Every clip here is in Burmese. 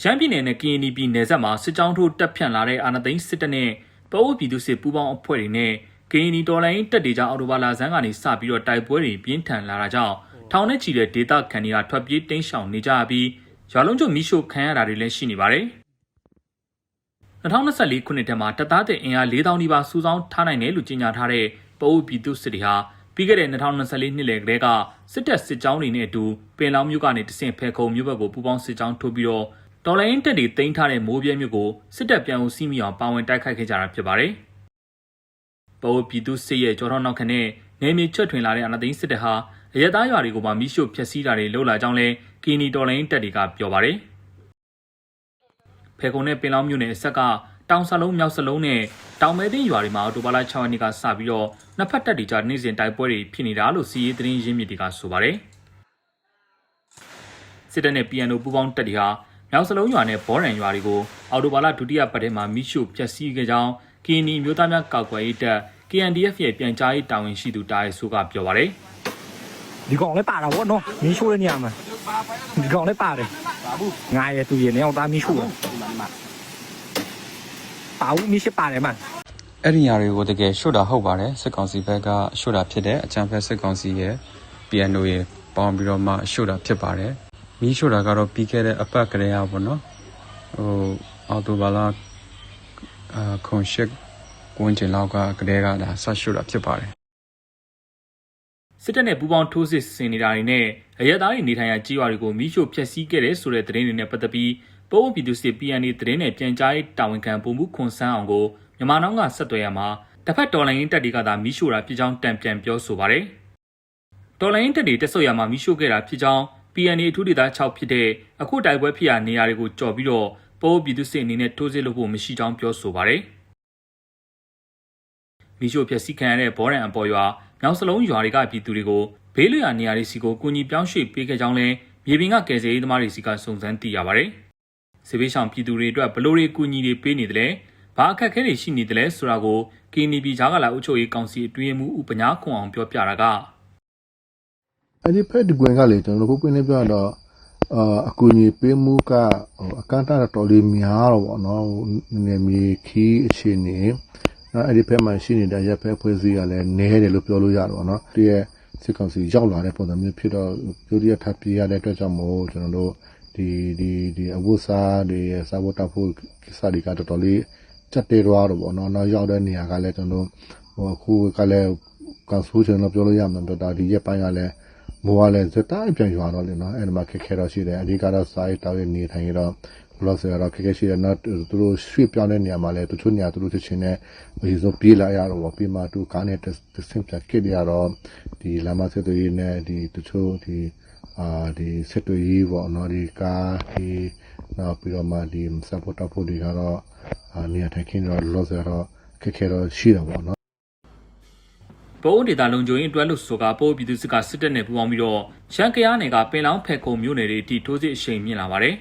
ရှမ်းပြည်နယ်နဲ့ကရင်ပြည်နယ်စပ်မှာစစ်ကြောင်းထိုးတပ်ဖြန့်လာတဲ့အာဏာသိမ်းစစ်တပ်နဲ့ပအိုးပြည်သူစစ်ပူးပေါင်းအဖွဲ့တွေနဲ့ကရင်ပြည်တော်လိုင်းတပ်တွေကြောင့်အော်တိုဘာလာဇန်းကနေစပြီးတော့တိုက်ပွဲတွေပြင်းထန်လာတာကြောင့်ထောင်နဲ့ချီတဲ့ဒေသခံတွေကထွက်ပြေးတိမ်းရှောင်နေကြပြီးရွာလုံးကျွမိရှို့ခံရတာတွေလည်းရှိနေပါတယ်။2024ခုနှစ်ထဲမှာတပ်သားတဲ့အင်အား4000နီးပါးစုဆောင်းထားနိုင်တယ်လို့ကြေညာထားတဲ့ပအိုးပြည်သူစစ်တွေဟာပြီးခဲ့တဲ့2024နှစ်လယ်ကတည်းကစစ်တပ်စစ်ကြောင်းတွေနဲ့အတူပင်လောင်မြို့ကနေတဆင့်ဖဲခုံမြို့ဘက်ကိုပူးပေါင်းစစ်ကြောင်းထိုးပြီးတော့ တော်လိုင်းတက်တွေတင်ထားတဲ့မိုးပြဲမြို့ကိုစစ်တပ်ပြန်ဦးစီးမိအောင်ပါဝင်တိုက်ခိုက်ခဲ့ကြတာဖြစ်ပါတယ်။ပအိုးပြည်သူစစ်ရဲ့ကြောထောက်နောက်ခနဲ့နေမြေချွတ်ထွင်လာတဲ့အနာသိန်းစစ်တပ်ဟာအရက်သားရွာတွေကိုမှမိရှို့ဖျက်ဆီးတာတွေလုပ်လာကြောင်းလဲကီနီတော်လိုင်းတက်တွေကပြောပါတယ်။ဖဲခုံနဲ့ပင်လောင်မြို့နယ်အဆက်ကတောင်ဆလုံးမြောက်ဆလုံးနဲ့တောင်မဲသိန်းရွာတွေမှာအော်တိုဘာလ6ရက်နေ့ကစပြီးတော့နှစ်ဖက်တပ်တွေကြားနေ့စဉ်တိုက်ပွဲတွေဖြစ်နေတာလို့စီးရေးသတင်းရင်းမြစ်တွေကဆိုပါတယ်စစ်တပ်နဲ့ PNO ပူးပေါင်းတပ်တွေဟာ မြောက်ဆလုံးရွာနဲ့ဘောရန်ရွာတွေကိုအော်တိုဘာလဒုတိယပတ်ထဲမှာမိရှုဖျက်ဆီးခဲ့ကြောင်းကီနီမျိုးသားများကောက်ကွယ်ရေးတပ် KNDF ရဲ့ပြန်ကြားရေးတာဝန်ရှိသူတာရဲဆိုကပြောပါတယ်ဒီကောင်လည်းပါတာဗောနော်မင်းရှိုးတဲ့နေရာမှာဒီကောင်လည်းပါတယ်ငါရဲ့သူရဲ့နေအောင်သားမင်းရှိုးတာပါဦးမင်းရှိပါတယ်မအဲ့ဒီຢာတွေကိုတကယ်ရှုတ်တာဟုတ်ပါတယ်စစ်ကောင်စီဘက်ကရှုတ်တာဖြစ်တယ်အကြံဖက်စစ်ကောင်စီရဲ့ PNO ရဲ့ပေါင်းပြီးတော့မှရှုတ်တာဖြစ်ပါတယ် မီးရှုတ်တာကတော့ပြီးခဲ့တဲ့အပတ်ကလေးอ่ะပေါ့နော်ဟိုအော်တိုဘာလာအာခွန်ရှစ်ကွန်ကျင်လောက်ကကလေးကဒါဆက်ရှုတ်တာဖြစ်ပါတယ်စစ်တပ်နဲ့ပူးပေါင်းထိုးစစ်ဆင်နေတာတွေနဲ့အရက်သားတွေနေထိုင်ရာကြေးရွာတွေကိုမိရှို့ဖျက်ဆီးခဲ့တဲ့ဆိုတဲ့သတင်းတွေနဲ့ပတ်သက်ပြီးပိုးပြည်သူစစ် PNA သတင်းနဲ့ပြန်ကြားရေးတာဝန်ခံပုံမှုခွန်ဆန်းအောင်ကိုမြန်မာနောက်ကဆက်သွယ်ရမှာတစ်ဖက်တော်လိုင်းရင်တပ်တွေကသာမိရှို့တာဖြစ်ကြောင်းတံပြန်ပြောဆိုပါတယ်။တော်လိုင်းရင်တပ်တွေတက်ဆုတ်ရမှာမိရှို့ခဲ့တာဖြစ်ကြောင်း PNA အထူးဒေသ6ဖြစ်တဲ့အခုတိုက်ပွဲဖြစ်ရာနေရာတွေကိုကြော်ပြီးတော့ပိုးပြည်သူစစ်အနေနဲ့ထိုးစစ်လုပ်ဖို့မရှိကြောင်းပြောဆိုပါတယ်။မိရှို့ဖျက်ဆီးခံရတဲ့ဘောရန်အပေါ်ရွာမြောက်စလုံးရွာတွေကပြည်သူတွေကိုဘေးလွရာနေရာတွေစီကိုကူညီပြောင်းရွှေ့ပေးခဲ့ကြောင်းလဲမြေပြင်ကကယ်ဆယ်ရေးသမားတွေစီကစုံစမ်းသိရပါတယ်။စစ်ဘေးရှောင်ပြည်သူတွေအတွက်ဘလို့တွေကူညီတွေပေးနေတယ်လဲဘာအခက်အခဲတွေရှိနေတယ်လဲဆိုတာကိုကီနီပြည်ဂျာကလာအုပ်ချုပ်ရေးကောင်စီအတွင်းမှုဥပညာခွန်အောင်ပြောပြတာက အဲ့ဒီဖက်ဒီကွင်ကလေကျွန်တော်တို့ပွင့်နေပြောတော့အာအကူကြီးပေးမှုကဟိုအကန့်အသတ်တော်လေးများတော့ဗောနော်နည်းနည်းမြေခီးအခြေအနေနော်အဲ့ဒီဖက်မှာရှိနေတဲ့ရပ်ဖက်ဖွဲ့စည်းကလည်းနည်းတယ်လို့ပြောလို့ရတယ်ဗောနော်တည့်ရဲ့စစ်ကောင်စီရောက်လာတဲ့ပုံစံမျိုးဖြစ်တော့ပြောရထပ်ပြရတဲ့အတွက်ကြောင့်မို့ကျွန်တော်တို့ဒီဒီဒီအဝတ်စားတွေစာဝတ်တပ်ဖို့ကိစ္စတွေကတော်တော်လေးကြက်တဲတော့တော့ဗောနော်နောက်ရောက်တဲ့နေရာကလည်းကျွန်တော်တို့ဟိုအခုကလည်းကန်ဆူချင်တော့ပြောလို့ရမှာတော့ဒါဒီရက်ပိုင်းကလည်း မိုးကလည်းစတိုင်းပြန်ရွာတော့လေနော်အဲ့ဒီမှာခက်ခဲတော့ရှိတယ်အဓိကတော့စာရေးတောက်ရနေထိုင်ရတော့ဘလော့ဆာတော့ခက်ခဲရှိတယ်နော်သူတို့ရွှေ့ပြောင်းတဲ့နေရာမှာလည်းတချို့နေရာသူတို့ချင်းနဲ့ဒီဆိုပြေးလာရတော့ပြီးမှသူကားနဲ့တဆင့်ပြကစ်ရတော့ဒီလမ်းမဆက်သွေးနဲ့ဒီတချို့ဒီအာဒီဆက်သွေးပေါ့နော်ဒီကားဒီနောက်ပြီးတော့မှဒီ support ဖို့တွေကတော့အာနေရာထိုင်ခင်းတော့လော့ဆာတော့ခက်ခဲတော့ရှိတာပေါ့နော် ဘိုးဒေတာလုံခြုံရေးအတွက်လို့ဆိုကပိုးပြည်သူစစ်ကစစ်တပ်နဲ့ပူးပေါင်းပြီးတော့ရှမ်းကရားနယ်ကပင်လောင်းဖက်ခုံမြို့နယ်တွေအထိထိုးစစ်အရှိန်မြင့်လာပါတယ်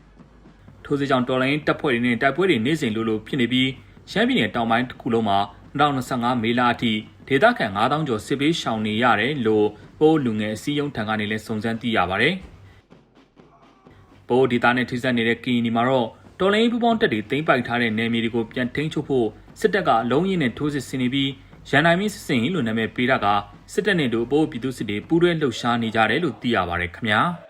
။ထိုးစစ်ကြောင့်တော်လိုင်းတပ်ဖွဲ့တွေနဲ့တိုက်ပွဲတွေနေ့စဉ်လိုလိုဖြစ်နေပြီးရှမ်းပြည်နယ်တောင်ပိုင်းတစ်ခုလုံးမှာ2025မေလအထိဒေသခံ9000ကျော်စစ်ပေးရှောင်နေရတယ်လို့ပိုးလူငယ်အစည်းအရုံးထံကနေလည်းစုံစမ်းသိရပါတယ်။ပိုးဒေတာနဲ့ထိစပ်နေတဲ့ကီနီမှာတော့တော်လိုင်းပူးပေါင်းတပ်တွေတင်ပိုက်ထားတဲ့နယ်မြေတွေကိုပြန်ထိန်းချုပ်ဖို့စစ်တပ်ကအလုံးရင်းနဲ့ထိုးစစ်ဆင်နေပြီး ရန်နိုင်မင်းစစ်စင်လို့နာမည်ပေးတာကစစ်တပ်နဲ့တို့အပိုးပြည်သူစစ်တွေပူးတွဲလှုပ်ရှားနေကြတယ်လို့သိရပါတယ်ခင်ဗျာ။